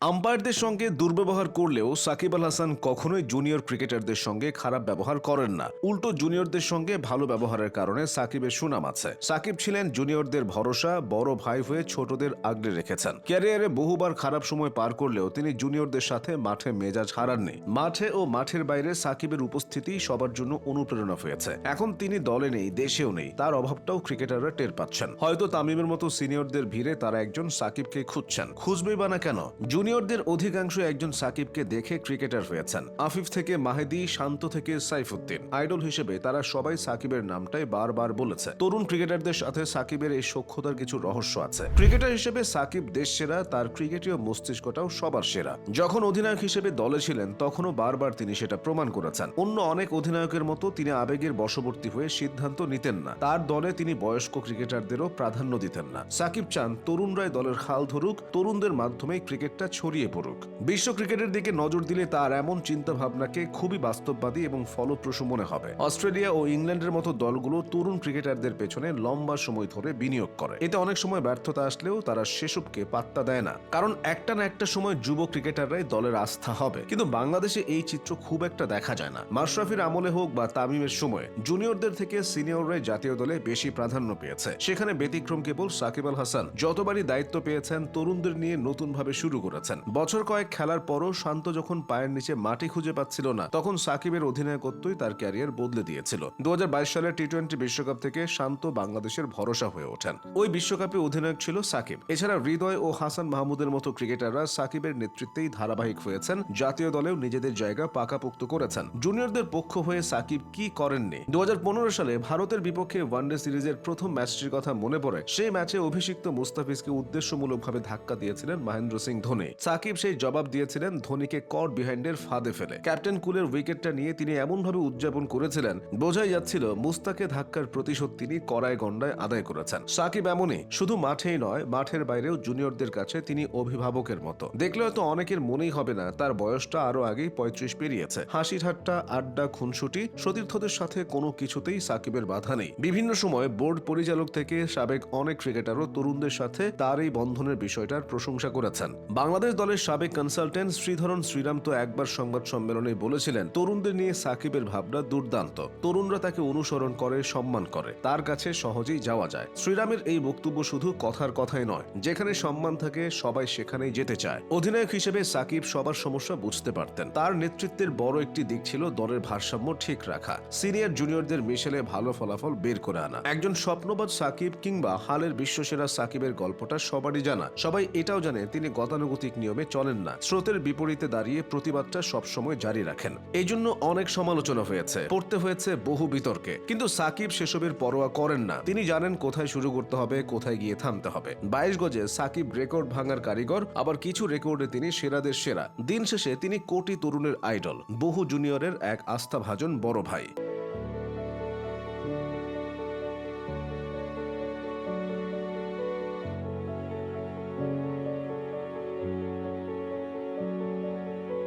আম্পায়ারদের সঙ্গে দুর্ব্যবহার করলেও সাকিব আল হাসান কখনোই জুনিয়র ক্রিকেটারদের সঙ্গে খারাপ ব্যবহার করেন না। উল্টো জুনিয়রদের সঙ্গে ভালো ব্যবহারের কারণে সাকিবের সুনাম আছে। সাকিব ছিলেন জুনিয়রদের ভরসা, বড় ভাই হয়ে ছোটদের আগলে রেখেছেন। ক্যারিয়ারে বহুবার খারাপ সময় পার করলেও তিনি জুনিয়রদের সাথে মাঠে মেজাজ হারাননি। মাঠে ও মাঠের বাইরে সাকিবের উপস্থিতি সবার জন্য অনুপ্রেরণা হয়েছে। এখন তিনি দলে নেই, দেশেও নেই। তার অভাবটাও ক্রিকেটাররা টের পাচ্ছেন। হয়তো তামিমের মতো সিনিয়রদের ভিড়ে তারা একজন সাকিবকে খুঁজছেন। খুঁজবে বা না কেন? জুনিয়রদের অধিকাংশ একজন সাকিবকে দেখে ক্রিকেটার হয়েছেন। আফিফ থেকে মাহেদি, শান্ত থেকে সাইফুদ্দিন। আইডল হিসেবে তারা সবাই সাকিবের নামটাই বারবার বলেছে। তরুণ ক্রিকেটারদের সাথে সাকিবের এই সক্ষতার কিছু রহস্য আছে। ক্রিকেটার হিসেবে সাকিব দেশ সেরা তার ক্রিকেটীয় মস্তিষ্কটাও সবার সেরা। যখন অধিনায়ক হিসেবে দলে ছিলেন, তখনও বারবার তিনি সেটা প্রমাণ করেছেন। অন্য অনেক অধিনায়কের মতো তিনি আবেগের বশবর্তী হয়ে সিদ্ধান্ত নিতেন না। তার দলে তিনি বয়স্ক ক্রিকেটারদেরও প্রাধান্য দিতেন না। সাকিব চান তরুণরাই দলের খাল ধরুক, তরুণদের মাধ্যমে ক্রিকেটটা ছড়িয়ে পড়ুক। বিশ্ব ক্রিকেটের দিকে নজর দিলে তার এমন চিন্তা ভাবনাকে খুবই বাস্তববাদী এবং ফলপ্রসূ মনে হবে। অস্ট্রেলিয়া ও ইংল্যান্ডের মতো দলগুলো তরুণ ক্রিকেটারদের পেছনে লম্বা সময় ধরে বিনিয়োগ করে। এতে অনেক সময় ব্যর্থতা আসলেও তারা সেসবকে পাত্তা দেয় না। কারণ একটা না একটা সময় যুব ক্রিকেটাররাই দলের আস্থা হবে। কিন্তু বাংলাদেশে এই চিত্র খুব একটা দেখা যায় না। মাশরাফির আমলে হোক বা তামিমের সময়, জুনিয়রদের থেকে সিনিয়ররাই জাতীয় দলে বেশি প্রাধান্য পেয়েছে। সেখানে ব্যতিক্রম কেবল সাকিব আল হাসান। যতবারই দায়িত্ব পেয়েছেন, তরুণদের নিয়ে নতুন ভাবে শুরু করেছেন বছর কয়েক খেলার পরও শান্ত যখন পায়ের নিচে মাটি খুঁজে পাচ্ছিল না, তখন সাকিবের অধিনায়কত্বই তার ক্যারিয়ার বদলে দিয়েছিল। দু হাজার বাইশ সালের টি টোয়েন্টি বিশ্বকাপ থেকে শান্ত বাংলাদেশের ভরসা হয়ে ওঠেন। ওই বিশ্বকাপে অধিনায়ক ছিল সাকিব। এছাড়া হৃদয় ও হাসান মাহমুদের মতো ক্রিকেটাররা সাকিবের নেতৃত্বেই ধারাবাহিক হয়েছেন। জাতীয় দলেও নিজেদের জায়গা পাকাপোক্ত করেছেন। জুনিয়রদের পক্ষ হয়ে সাকিব কি করেননি? দু হাজার পনেরো সালে ভারতের বিপক্ষে ওয়ানডে সিরিজের প্রথম ম্যাচটির কথা মনে পড়ে। সেই ম্যাচে অভিষিক্ত মুস্তাফিজকে উদ্দেশ্যমূলকভাবে ধাক্কা দিয়েছিলেন মহেন্দ্র সিং ধোনি। সাকিব সেই জবাব দিয়েছিলেন ধোনিকে কর বিহাইন্ডের ফাঁদে ফেলে। ক্যাপ্টেন কুলের উইকেটটা নিয়ে তিনি এমনভাবে উদযাপন করেছিলেন, বোঝাই যাচ্ছিল মুস্তাকে ধাক্কার প্রতিশোধ তিনি কড়ায় গন্ডায় আদায় করেছেন। সাকিব এমনই, শুধু মাঠেই নয়, মাঠের বাইরেও জুনিয়রদের কাছে তিনি অভিভাবকের মতো। দেখলে হয়তো অনেকের মনেই হবে না, তার বয়সটা আরও আগেই পঁয়ত্রিশ পেরিয়েছে। হাসি ঠাট্টা আড্ডা, খুনসুটি, সতীর্থদের সাথে কোনো কিছুতেই সাকিবের বাধা নেই। বিভিন্ন সময় বোর্ড পরিচালক থেকে সাবেক অনেক ক্রিকেটারও তরুণদের সাথে তার এই বন্ধনের বিষয়টার প্রশংসা করেছেন। বাংলাদেশ দলের সাবেক কনসালটেন্ট শ্রীধরন শ্রীরাম তো একবার সংবাদ সম্মেলনে বলেছিলেন, তরুণদের নিয়ে সাকিবের ভাবনা দুর্দান্ত। তরুণরা তাকে অনুসরণ করে, সম্মান করে। তার কাছে সহজেই যাওয়া যায়। শ্রীরামের এই বক্তব্য শুধু কথার কথাই নয়, যেখানে সম্মান থাকে, সবাই সেখানেই যেতে চায়। অধিনায়ক হিসেবে সাকিব সবার সমস্যা বুঝতে পারতেন। তার নেতৃত্বের বড় একটি দিক ছিল দলের ভারসাম্য ঠিক রাখা, সিনিয়র জুনিয়রদের মিশেলে ভালো ফলাফল বের করে আনা। একজন স্বপ্নবাদ সাকিব কিংবা হালের বিশ্বসেরা সাকিবের গল্পটা সবারই জানা। সবাই এটাও জানে, তিনি গতানুগতিক নিয়মে চলেন না। স্রোতের বিপরীতে দাঁড়িয়ে প্রতিবাদটা সবসময় জারি রাখেন। এই জন্য অনেক সমালোচনা হয়েছে। পড়তে হয়েছে বহু বিতর্কে। কিন্তু সাকিব সেসবের পরোয়া করেন না। তিনি জানেন কোথায় শুরু করতে হবে, কোথায় গিয়ে থামতে হবে। বাইশ গজে সাকিব রেকর্ড ভাঙার কারিগর, আবার কিছু রেকর্ডে তিনি সেরাদের সেরা। দিন শেষে তিনি কোটি তরুণের আইডল, বহু জুনিয়রের এক আস্থাভাজন বড় ভাই।